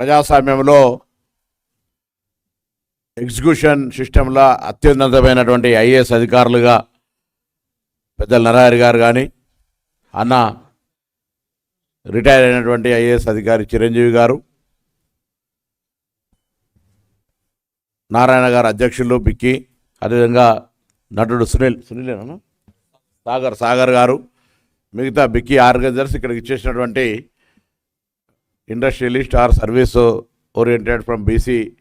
ప్రజాస్వామ్యంలో ఎగ్జిక్యూషన్ సిస్టంలో అత్యున్నతమైనటువంటి ఐఏఎస్ అధికారులుగా పెద్దల నరహరి గారు కానీ అన్న రిటైర్ అయినటువంటి ఐఏఎస్ అధికారి చిరంజీవి గారు నారాయణ గారు అధ్యక్షులు బిక్కి అదేవిధంగా నటుడు సునీల్ సునీలేనా? సాగర్ సాగర్ గారు మిగతా బిక్కి ఆర్గనైజర్స్ ఇక్కడికి ఇచ్చేసినటువంటి industrialist are service oriented from BC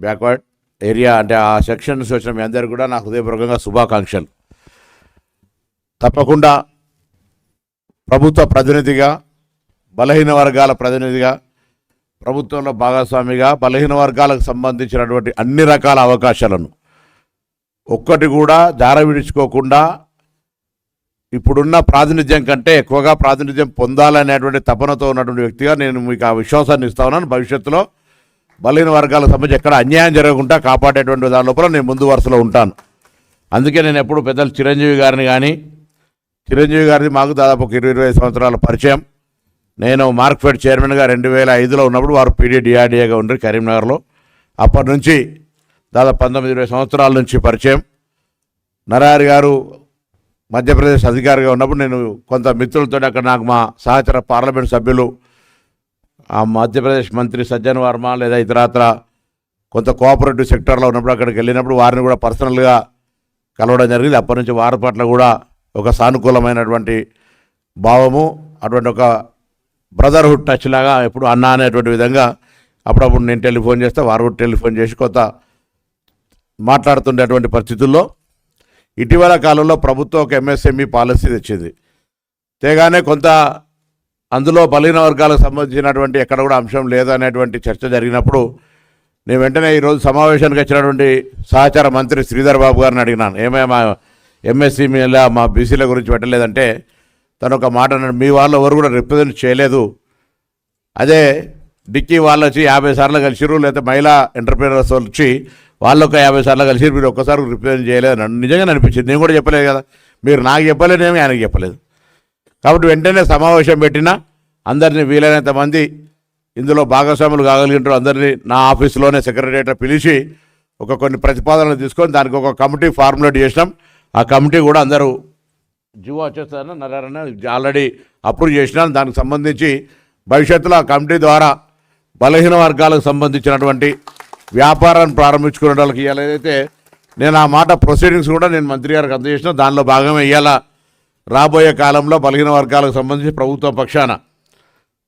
backward area అంటే ఆ సెక్షన్ వచ్చిన మీ అందరికీ కూడా నా హృదయపూర్వకంగా శుభాకాంక్షలు. తప్పకుండా ప్రభుత్వ ప్రతినిధిగా బలహీన వర్గాల ప్రతినిధిగా ప్రభుత్వంలో భాగస్వామిగా బలహీన వర్గాలకు సంబంధించినటువంటి అన్ని రకాల అవకాశాలను ఒక్కటి కూడా జార విడుచుకోకుండా ఇప్పుడున్న ప్రాతినిధ్యం కంటే ఎక్కువగా ప్రాతినిధ్యం పొందాలనేటువంటి తపనతో ఉన్నటువంటి వ్యక్తిగా నేను మీకు ఆ విశ్వాసాన్ని ఇస్తా ఉన్నాను. భవిష్యత్తులో బలహీన వర్గాలకు సంబంధించి ఎక్కడ అన్యాయం జరగకుండా కాపాడేటువంటి దాని లోపల నేను ముందు వరుసలో ఉంటాను. అందుకే నేను ఎప్పుడు పెద్దలు చిరంజీవి గారిని కానీ చిరంజీవి గారిది మాకు దాదాపు ఒక ఇరవై ఇరవై సంవత్సరాల పరిచయం. నేను మార్క్ఫెడ్ చైర్మన్గా రెండు వేల ఐదులో ఉన్నప్పుడు వారు పీడీ డిఆర్డిఏగా ఉండరు కరీంనగర్లో. అప్పటి నుంచి దాదాపు పంతొమ్మిది ఇరవై సంవత్సరాల నుంచి పరిచయం. నరారి గారు మధ్యప్రదేశ్ అధికారిగా ఉన్నప్పుడు నేను కొంత మిత్రులతో అక్కడ నాకు మా సహచర పార్లమెంట్ సభ్యులు ఆ మధ్యప్రదేశ్ మంత్రి సజ్జన్ వర్మ లేదా ఇతరత్ర కొంత కోఆపరేటివ్ సెక్టర్లో ఉన్నప్పుడు అక్కడికి వెళ్ళినప్పుడు వారిని కూడా పర్సనల్గా కలవడం జరిగింది. అప్పటి నుంచి వారి పట్ల కూడా ఒక సానుకూలమైనటువంటి భావము అటువంటి ఒక బ్రదర్హుడ్ టచ్ లాగా ఎప్పుడు అన్న అనేటువంటి విధంగా అప్పుడప్పుడు నేను టెలిఫోన్ చేస్తే వారు కూడా టెలిఫోన్ చేసి కొంత మాట్లాడుతుండేటువంటి పరిస్థితుల్లో ఇటీవల కాలంలో ప్రభుత్వం ఒక ఎంఎస్ఎంఈ పాలసీ తెచ్చింది. తేగానే కొంత అందులో బలహీన వర్గాలకు సంబంధించినటువంటి ఎక్కడ కూడా అంశం లేదనేటువంటి చర్చ జరిగినప్పుడు నేను వెంటనే ఈరోజు సమావేశానికి వచ్చినటువంటి సహచార మంత్రి శ్రీధర్ బాబు గారిని అడిగినాను. ఏమే మా ఎంఎస్సీ మీద మా బీసీల గురించి పెట్టలేదంటే తను ఒక మాట మీ వాళ్ళు ఎవరు కూడా రిప్రజెంట్ చేయలేదు. అదే డిక్కీ వాళ్ళు వచ్చి యాభై సార్లు కలిసిరు లేకపోతే మహిళా ఎంటర్ప్రీనర్స్ వచ్చి వాళ్ళు ఒక యాభై సార్లు కలిసి మీరు ఒక్కసారి రిప్రజెంట్ చేయలేదు నన్ను నిజంగా అనిపించింది. నేను కూడా చెప్పలేదు కదా. మీరు నాకు చెప్పలేదేమో ఆయనకి చెప్పలేదు. కాబట్టి వెంటనే సమావేశం పెట్టిన అందరినీ వీలైనంత మంది ఇందులో భాగస్వాములు కాగలిగినారు అందరినీ నా ఆఫీసులోనే సెక్రటరియట్ పిలిచి ఒక కొన్ని ప్రతిపాదనలు తీసుకొని దానికి ఒక కమిటీ ఫార్ములేట్ చేసినాం. ఆ కమిటీ కూడా అందరూ జీవో వచ్చేస్తారని నరారణ ఆల్రెడీ అప్రూవ్ చేసినాను దానికి సంబంధించి భవిష్యత్తులో ఆ కమిటీ ద్వారా బలహీన వర్గాలకు సంబంధించినటువంటి వ్యాపారాన్ని ప్రారంభించుకునే వాళ్ళకి ఇవ్వాలి ఏదైతే నేను ఆ మాట ప్రొసీడింగ్స్ కూడా నేను మంత్రి గారికి అందజేసిన దానిలో భాగమే ఇవాళ రాబోయే కాలంలో బలహీన వర్గాలకు సంబంధించి ప్రభుత్వ పక్షాన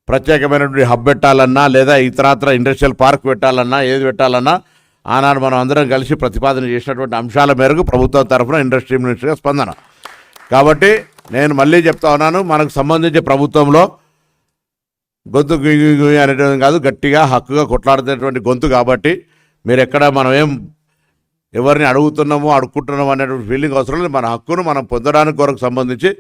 ప్రత్యేకమైనటువంటి హబ్ పెట్టాలన్నా లేదా ఇతరాత్ర ఇండస్ట్రియల్ పార్క్ పెట్టాలన్నా ఏది పెట్టాలన్నా ఆనాడు మనం అందరం కలిసి ప్రతిపాదన చేసినటువంటి అంశాల మేరకు ప్రభుత్వం తరఫున ఇండస్ట్రీ మినిస్టర్గా స్పందన. కాబట్టి నేను మళ్ళీ చెప్తా ఉన్నాను మనకు సంబంధించి ప్రభుత్వంలో గొంతు అనేటువంటి కాదు గట్టిగా హక్కుగా కొట్లాడుతున్నటువంటి గొంతు కాబట్టి మీరు ఎక్కడ మనం ఏం ఎవరిని అడుగుతున్నామో అడుక్కుంటున్నామో అనేటువంటి ఫీలింగ్ అవసరం లేదు. మన హక్కును మనం పొందడానికి కొరకు సంబంధించి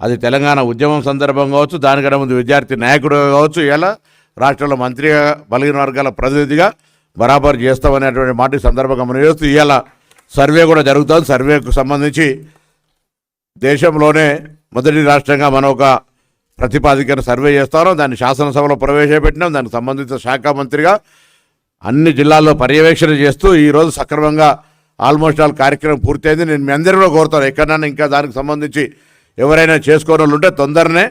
అది తెలంగాణ ఉద్యమం సందర్భం కావచ్చు దానికంటే ముందు విద్యార్థి నాయకుడు కావచ్చు ఇలా రాష్ట్రంలో మంత్రిగా బలహీన వర్గాల ప్రతినిధిగా బరాబర్ చేస్తామనేటువంటి మాట ఈ సందర్భంగా మనం చేస్తూ ఇవాళ సర్వే కూడా జరుగుతుంది. సర్వేకు సంబంధించి దేశంలోనే మొదటి రాష్ట్రంగా మనం ఒక ప్రతిపాదికన సర్వే చేస్తాను దాన్ని శాసనసభలో ప్రవేశపెట్టినాం. దానికి సంబంధించిన శాఖ మంత్రిగా అన్ని జిల్లాల్లో పర్యవేక్షణ చేస్తూ ఈరోజు సక్రమంగా ఆల్మోస్ట్ ఆల్ కార్యక్రమం పూర్తయింది. నేను మీ అందరిలో కోరుతాను. ఎక్కడన్నా ఇంకా దానికి సంబంధించి ఎవరైనా చేసుకోని వాళ్ళు ఉంటే తొందరనే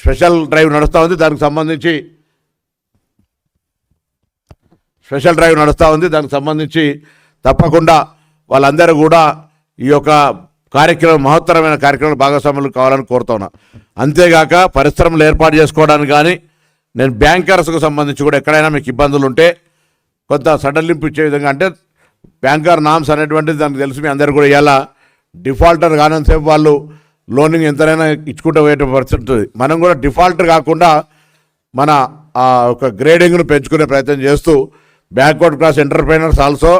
స్పెషల్ డ్రైవ్ నడుస్తూ ఉంది. దానికి సంబంధించి స్పెషల్ డ్రైవ్ నడుస్తూ ఉంది. దానికి సంబంధించి తప్పకుండా వాళ్ళందరూ కూడా ఈ యొక్క కార్యక్రమం మహత్తరమైన కార్యక్రమంలో భాగస్వాములు కావాలని కోరుతున్నా. అంతేగాక పరిశ్రమలు ఏర్పాటు చేసుకోవడానికి కానీ నేను బ్యాంకర్స్కు సంబంధించి కూడా ఎక్కడైనా మీకు ఇబ్బందులు ఉంటే కొంత సడలింపు ఇచ్చే విధంగా అంటే బ్యాంకర్ నామ్స్ అనేటువంటిది దానికి తెలుసు మీ అందరు కూడా ఇవ్వాలా డిఫాల్టర్ కానంతసేపు వాళ్ళు లోనింగ్ ఎంతైనా ఇచ్చుకుంటూ పోయే పరిస్థితి ఉంటుంది. మనం కూడా డిఫాల్టర్ కాకుండా మన ఆ ఒక గ్రేడింగ్ను పెంచుకునే ప్రయత్నం చేస్తూ backward class entrepreneurs also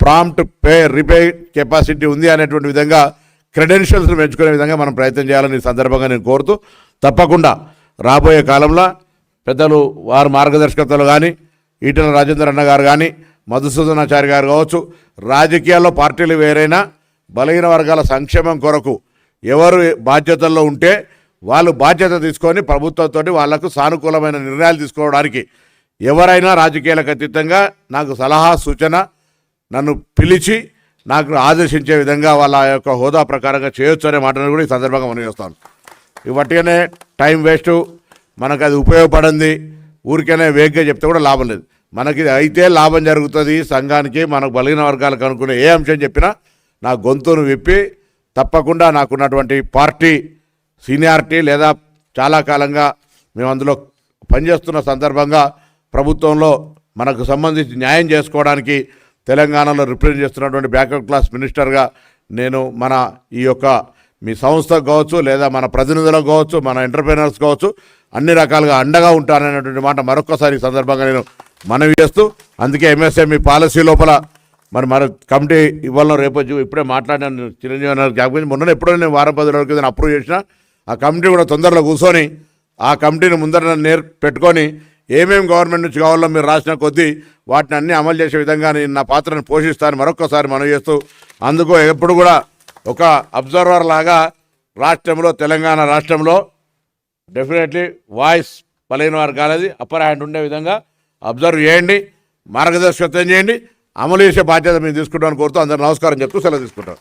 prompt pay repay capacity ఉంది అనేటువంటి విధంగా క్రెడెన్షియల్స్ని పెంచుకునే విధంగా మనం ప్రయత్నం చేయాలని సందర్భంగా నేను కోరుతూ తప్పకుండా రాబోయే కాలంలో పెద్దలు వారి మార్గదర్శకతలు కానీ ఈటల రాజేందర్ అన్న గారు కానీ మధుసూదనాచారి గారు కావచ్చు రాజకీయాల్లో పార్టీలు వేరైనా బలహీన వర్గాల సంక్షేమం కొరకు ఎవరు బాధ్యతల్లో ఉంటే వాళ్ళు బాధ్యత తీసుకొని ప్రభుత్వంతో వాళ్ళకు సానుకూలమైన నిర్ణయాలు తీసుకోవడానికి ఎవరైనా రాజకీయాలకు అతీతంగా నాకు సలహా సూచన నన్ను పిలిచి నాకు ఆదేశించే విధంగా వాళ్ళ యొక్క హోదా ప్రకారంగా చేయొచ్చు అనే మాటను కూడా ఈ సందర్భంగా మనం చేస్తాను ఇవట్టిగానే టైం వేస్ట్ మనకు అది ఉపయోగపడింది. ఊరికైనా వేగ్గా చెప్తే కూడా లాభం లేదు. మనకి అయితే లాభం జరుగుతుంది సంఘానికి మనకు బలిగిన వర్గాలకు అనుకునే ఏ అంశం చెప్పినా నా గొంతును విప్పి తప్పకుండా నాకున్నటువంటి పార్టీ సీనియారిటీ లేదా చాలా కాలంగా మేము అందులో పనిచేస్తున్న సందర్భంగా ప్రభుత్వంలో మనకు సంబంధించి న్యాయం చేసుకోవడానికి తెలంగాణలో రిప్రజెంట్ చేస్తున్నటువంటి బ్యాక్వర్డ్ క్లాస్ మినిస్టర్గా నేను మన ఈ యొక్క మీ సంస్థ కావచ్చు లేదా మన ప్రతినిధులకు కావచ్చు మన ఎంటర్ప్రీనర్స్ కావచ్చు అన్ని రకాలుగా అండగా ఉంటాననేటువంటి మాట మరొకసారి సందర్భంగా నేను మనవి చేస్తూ అందుకే ఎంఎస్ఎంఈ పాలసీ లోపల మరి మన కమిటీ ఇవాళ రేపు ఇప్పుడే మాట్లాడినాను చిరంజీవి అన్నారు జ్ఞాపకం మొన్న ఎప్పుడో నేను వారం పది రోజుల కింద అప్రూవ్ చేసిన ఆ కమిటీ కూడా తొందరలో కూర్చొని ఆ కమిటీని ముందర నేర్ పెట్టుకొని ఏమేం గవర్నమెంట్ నుంచి కావాలో మీరు రాసిన కొద్దీ వాటిని అన్ని అమలు చేసే విధంగా నేను నా పాత్రను పోషిస్తాను మరొకసారి మనం చేస్తూ అందుకు ఎప్పుడు కూడా ఒక అబ్జర్వర్ లాగా రాష్ట్రంలో తెలంగాణ రాష్ట్రంలో డెఫినెట్లీ వాయిస్ బలైన వర్గాలది అప్పర్ హ్యాండ్ ఉండే విధంగా అబ్జర్వ్ చేయండి మార్గదర్శకత్వం చేయండి అమలు చేసే బాధ్యత మేము తీసుకుంటామని కోరుతూ అందరు నమస్కారం చెప్తూ సెలవు తీసుకుంటాం